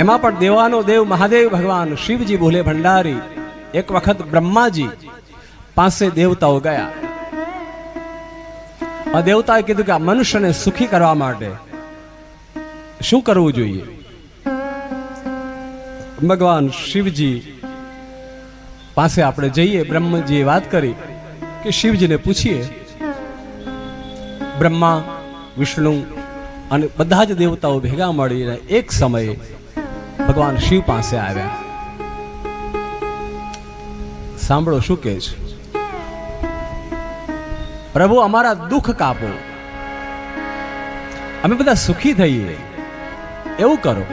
એમાં પણ દેવાનો દેવ મહાદેવ ભગવાન શિવજી ભૂલે ભંડારી. એક વખત બ્રહ્માજી પાસે દેવતાઓ ગયા. આ દેવતાએ કીધું કે આ મનુષ્યને સુખી કરવા માટે શું કરવું જોઈએ? ભગવાન શિવજી પાસે આપણે જઈએ, બ્રહ્મજીએ વાત કરી કે શિવજીને પૂછીએ, બ્રહ્મા, વિષ્ણુ અને બધા જ દેવતાઓ ભેગા મળીને એક સમયે ભગવાન શિવ પાસે આવ્યા. સાંભળો શું કે છે? પ્રભુ, અમારા દુઃખ કાપો. અમે બધા સુખી થઈએ. એવું કરો.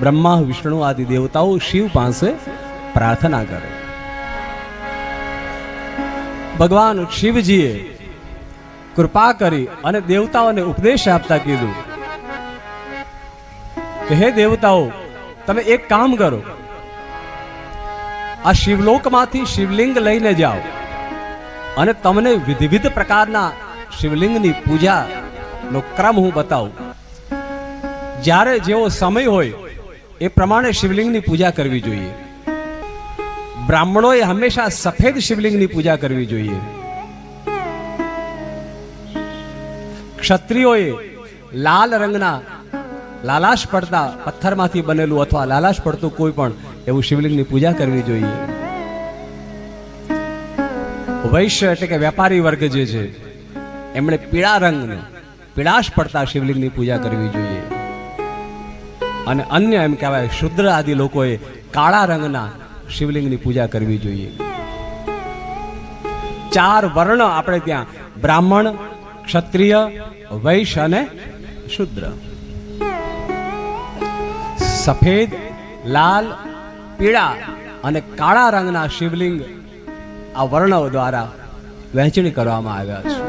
બ્રહ્મા, વિષ્ણુ આદિ દેવતાઓ શિવ પાસે પ્રાર્થના કરે. ભગવાન શિવજીએ કૃપા કરી અને દેવતાઓને ઉપદેશ આપતા કીધું. કે હે દેવતાઓ, તમે એક કામ કરો. આ શિવલોકમાંથી શિવલિંગ લઈને જાઓ. અને તમને વિવિધ પ્રકારના શિવલિંગની પૂજા નો ક્રમ હું બતાવું. જ્યારે જેવો સમય હોય, એ પ્રમાણે શિવલિંગની પૂજા કરવી જોઈએ. બ્રાહ્મણોએ હંમેશા સફેદ શિવલિંગની પૂજા કરવી જોઈએ. ક્ષત્રિયોએ લાલ રંગના લાલાશ પડતા પથ્થરમાંથી બનેલું અથવા લાલાશ પડતું કોઈ પણ એવું શિવલિંગની પૂજા કરવી જોઈએ. વૈશ્ય એટલે કે વેપારી વર્ગ જે છે, એમણે પીળા રંગનું, પીળાશ પડતા શિવલિંગની પૂજા કરવી જોઈએ. અને અન્ય એમ કહેવાય શુદ્ર આદિ લોકોએ કાળા રંગના શિવલિંગની પૂજા કરવી જોઈએ. ચાર વર્ણ આપણે ત્યાં બ્રાહ્મણ, ક્ષત્રિય, વૈશ્ય અને શુદ્ર. સફેદ લાલ પીળા અને કાળા રંગના શિવલિંગ આ વર્ણવ દ્વારા વહેંચણી કરવામાં આવ્યા છે.